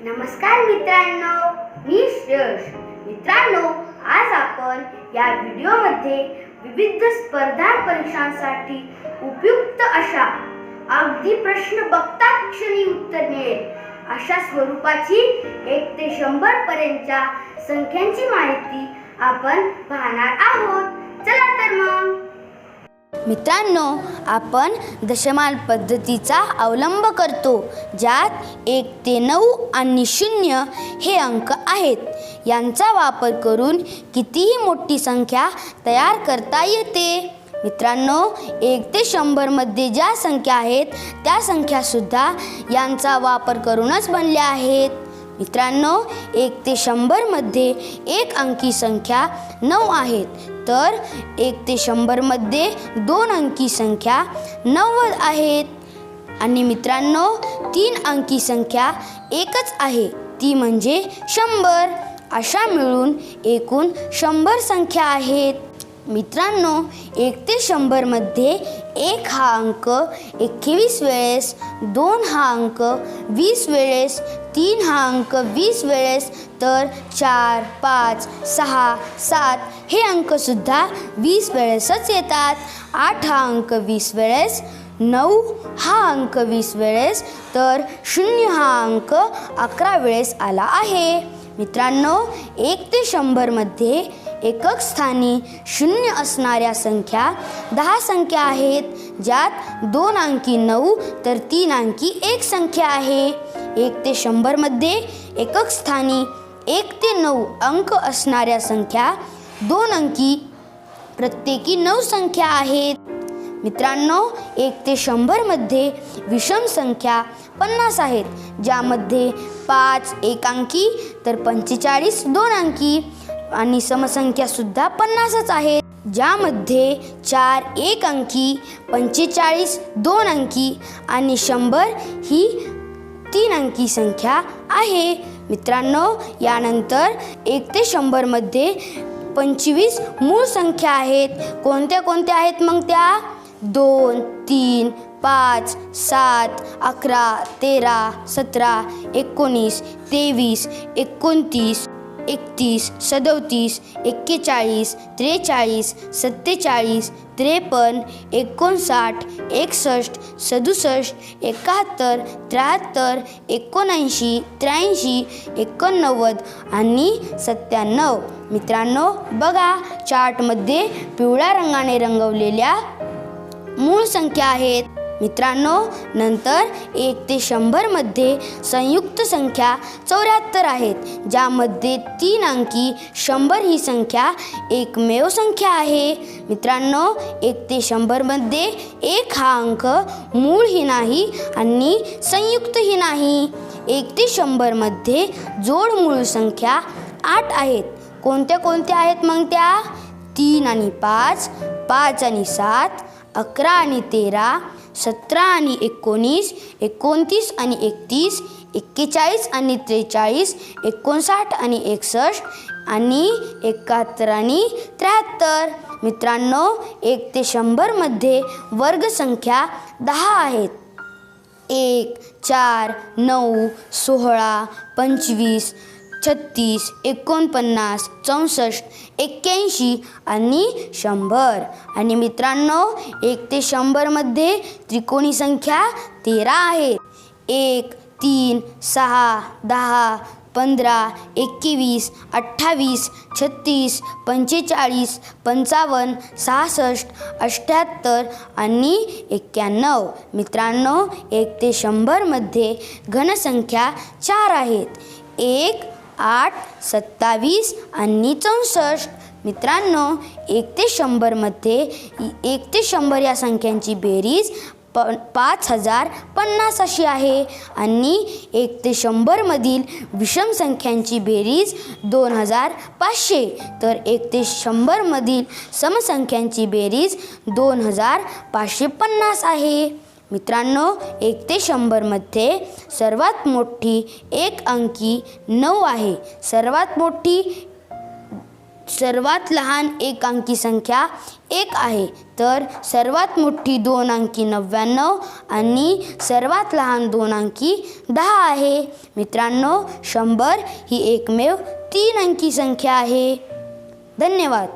नमस्कार मित्रांनो मी श्रेयश. मित्रांनो आज आपण या व्हिडिओमध्ये विविध स्पर्धा परीक्षांसाठी उपयुक्त अशा अगदी प्रश्न बघता क्षणी उत्तर मिळेल. अशा स्वरूपाची एक ते शंभर पर्यंतच्या संख्यांची माहिती आपण पाहणार आहोत. चला तर मग. मित्रांनो आपण दशमान पद्धतीचा अवलंब करतो ज्यात एक ते नऊ आणि शून्य हे अंक आहेत. यांचा वापर करून कितीही मोठी संख्या तयार करता येते. मित्रांनो एक ते शंभरमध्ये ज्या संख्या आहेत त्या संख्यासुद्धा यांचा वापर करूनच बनल्या आहेत. मित्रांनो एक ते शंभरमध्ये एक अंकी संख्या नऊ आहेत. तर एक ते शंभरमध्ये दोन अंकी संख्या नव्वद आहेत. आणि मित्रांनो तीन अंकी संख्या एकच आहे. ती म्हणजे शंभर. अशा मिळून एकूण शंभर संख्या आहेत. मित्रांनो एक ते शंभरमध्ये एक हा अंक एकवीस वेळेस दोन हा अंक वीस वेळेस तीन हा अंक वीस वेळेस तर चार पाच सहा सात हे अंकसुद्धा वीस वेळेसच येतात. आठ हा अंक वीस वेळेस नऊ हा अंक वीस वेळेस तर शून्य हा अंक अकरा वेळेस आला आहे. मित्रांनो एक ते शंभरमध्ये एकक स्थानी शून्य असणाऱ्या संख्या दहा संख्या आहेत ज्यात दोन अंकी नऊ तर तीन अंकी एक संख्या आहे. एक ते शंभरमध्ये एकक स्थानी एक ते नऊ अंक असणाऱ्या संख्या दोन अंकी प्रत्येकी नऊ संख्या आहेत. मित्रांनो एक ते शंभरमध्ये विषम संख्या पन्नास आहेत ज्यामध्ये पाच एक अंकी तर पंचेचाळीस दोन अंकी. आणि समसंख्यासुद्धा पन्नासच आहेत ज्यामध्ये चार एक अंकी पंचेचाळीस दोन अंकी आणि शंभर ही तीन अंकी संख्या आहे. मित्रांनो यानंतर एक ते शंभरमध्ये पंचवीस मूळ संख्या आहेत. कोणत्या कोणत्या आहेत मग त्या? दोन तीन पाच सात अकरा तेरा सतरा एकोणीस तेवीस एकोणतीस एकतीस सदोतीस एक्केचाळीस त्रेचाळीस सत्तेचाळीस त्रेपन्न एकोणसाठ एकसष्ट सदुसष्ट एकाहत्तर त्र्याहत्तर एकोणऐंशी त्र्याऐंशी एकोणनव्वद आणि सत्त्याण्णव. मित्रांनो बघा चार्टमध्ये पिवळ्या रंगाने रंगवलेल्या मूळ संख्या आहेत. मित्रांनो नंतर एक ते शंभरमध्ये संयुक्त संख्या चौऱ्याहत्तर आहेत ज्यामध्ये तीन अंकी शंभर ही संख्या एकमेव संख्या आहे. मित्रांनो एक ते शंभरमध्ये एक हा अंक मूळही नाही आणि संयुक्तही नाही. एक ते शंभरमध्ये जोड मूळ संख्या आठ आहेत. कोणत्या कोणत्या आहेत मग त्या? तीन आणि पाच पाच आणि सात अकरा आणि तेरा सतरा आणि एकोणीस एकोणतीस आणि एकतीस एक्केचाळीस आणि त्रेचाळीस एकोणसाठ आणि एकसष्ट आणि एकाहत्तर आणि त्र्याहत्तर. मित्रांनो एक ते शंभरमध्ये वर्गसंख्या दहा आहेत. एक चार नऊ सोळा पंचवीस छत्तीस एकोणपन्नास चौसष्ट एक्क्याऐंशी आणि शंभर. आणि मित्रांनो एक ते शंभरमध्ये त्रिकोणी संख्या तेरा आहेत एक तीन सहा दहा पंधरा एकवीस अठ्ठावीस छत्तीस पंचेचाळीस पंचावन्न सहासष्ट अठ्ठ्याहत्तर आणि एक्क्याण्णव. मित्रांनो एक ते शंभरमध्ये घनसंख्या चार आहेत. एक आठ सत्तावीस आणि चौसष्ट. मित्रांनो एक ते शंभरमध्ये एक ते शंभर या संख्यांची बेरीज प पाच हजार पन्नास अशी आहे. आणि एक ते शंभरमधील विषम संख्यांची बेरीज दोन हजार पाचशे. तर एक ते शंभरमधील समसंख्यांची बेरीज दोन हजार पाचशे पन्नास आहे. मित्रांनो एक ते शंभरमध्ये सर्वात मोठी एक अंकी नऊ आहे. सर्वात मोठी सर्वात लहान एक अंकी संख्या एक आहे. तर सर्वात मोठी दोन अंकी नव्याण्णव आणि सर्वात लहान दोन अंकी दहा आहे. मित्रांनो शंभर ही एकमेव तीन अंकी संख्या आहे. धन्यवाद.